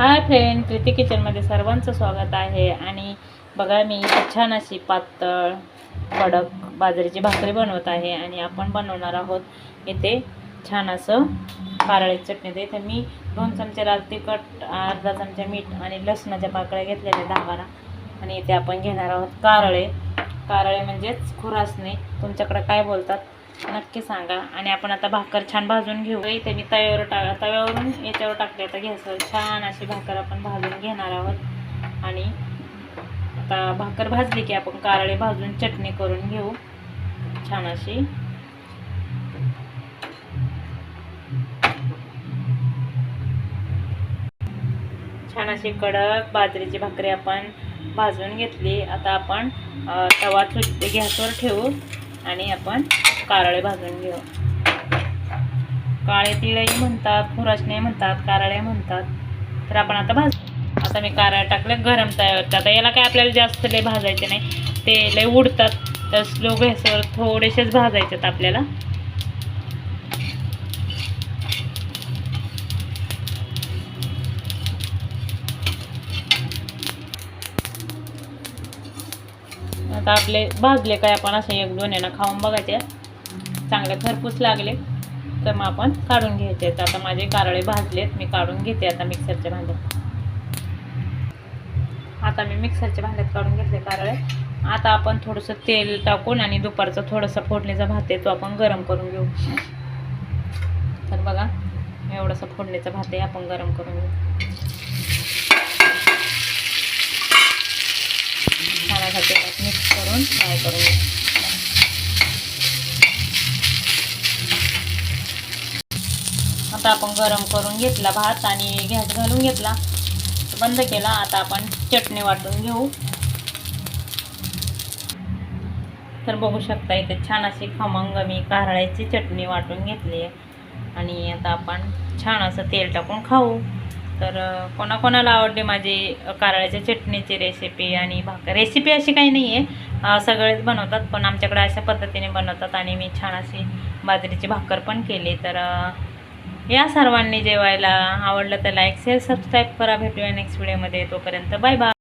Hi friend Preeti किचनमध्ये सर्वांचं स्वागत आहे. आणि बघा मी छान अशी पातळ कडक बाजरीची भाकरी बनवत आहे आणि आपण बनवणार आहोत इथे छान असं कारळ्याची चटणी. तर इथे मी दोन चमचे लाल तिखट अर्धा चमचा मीठ आणि लसणाच्या पाकळ्या घेतलेल्या दहा बारा. आणि इथे आपण घेणार आहोत कारळे. कारळे म्हणजेच खुरासणे तुमच्याकडे काय बोलतात? नक्की सांगा. आणि आपण आता भाकर छान भाजून घेऊ इथे मी तव्यावर टा तव्यावरून याच्यावर टाकले आता घ्यायचं. छान अशी भाकर आपण भाजून घेणार आहोत. आणि आता भाकर भाजली की आपण कारळे भाजून चटणी करून घेऊ. छान अशी. छान अशी कडक बाजरीची भाकरी आपण भाजून घेतली. आता आपण तवा चुल गॅसवर ठेवू. आणि आपण कारळे भाजून घेऊ. काळे तिळही म्हणतात खुरासणे म्हणतात कारळे म्हणतात. तर आपण आता भाज आता मी कारळे टाकले गरम तयार आता याला काय आपल्याला जास्त लय भाजायचे नाही. ते लय उडतात. तर स्लो गॅसवर थोडेसेच भाजायचे आहेत आपल्याला. आता आपले भाजले काय आपण असे एक दोन यानं खाऊन बघायचे चांगले खरपूस लागले. तर मग आपण काढून घ्यायचे आता माझे कारळे भाजलेत मी काढून घेते आता मिक्सरच्या भांड्यात आता मी मिक्सरच्या भांड्यात काढून घेतले कारळे. आता आपण थोडंसं तेल टाकून आणि दुपारचं थोडंसं फोडणीचा भात आहे तो आपण गरम करून घेऊ. तर बघा एवढंसं फोडणीचा भात आहे आपण गरम करून घेऊ छान असा तेलात करून फ्राय करून आता आपण गरम करून घेतला भात आणि गॅस घालून घेतला. बंद केला आता आपण चटणी वाटून घेऊ. तर बघू शकता इथे छान अशी खमंग मी कारळ्याची चटणी वाटून घेतली आहे. आणि आता आपण छान असं तेल टाकून खाऊ. तर कोणाकोणाला आवडली माझी कारळ्याच्या चटणीची रेसिपी आणि भाकर? रेसिपी अशी काही नाही आहे सगळेच बनवतात पण आमच्याकडे अशा पद्धतीने बनवतात आणि मी छान अशी बाजरीची भाकर पण केली. तर या सर्वांनी जेवायला आवडलं तर लाईक शेअर सबस्क्राईब करा. भेटूया नेक्स्ट व्हिडिओमध्ये तोपर्यंत बाय बाय